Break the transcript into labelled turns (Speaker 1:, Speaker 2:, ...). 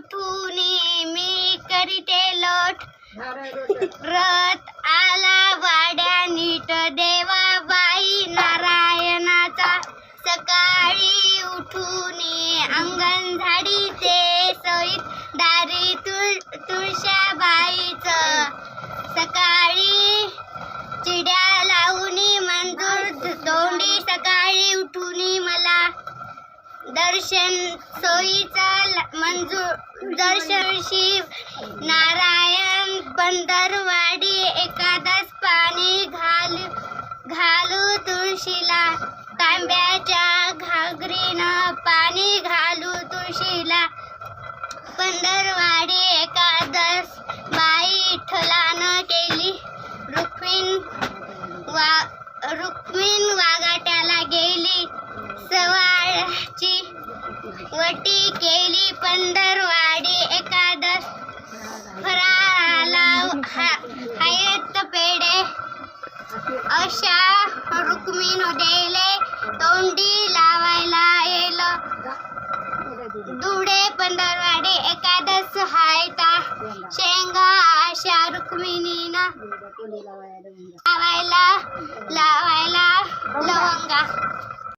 Speaker 1: उठून मी करीते लोट. रथ आला वाड्या नीट देवाबाई नारायणाचा. सकाळी उठून अंगण झाडीचे सईत दारी तुळ तुळशाबाईचं सकाळी चिड्या लावणी मंजूर तोंडी सकाळी उठून मला. दर्शन सोयीचा ल- नारायण बंदरवाडी एकादस पाणी घाल घालू तुळशीला. तांब्याच्या घागरीनं पाणी घालू तुळशीला. पंधरवाडी एकादश बाई ठलानं केली. रुक्मिण वा रुक्मिण वागाट्याला गेली. सवाळची वटी केली. अशा रुक्मिण देले तोंडी लावायला येल. दुडे पंधरवाडी एकादश हायता शेंगा अशा रुक्मिणीनं लावायला लावायला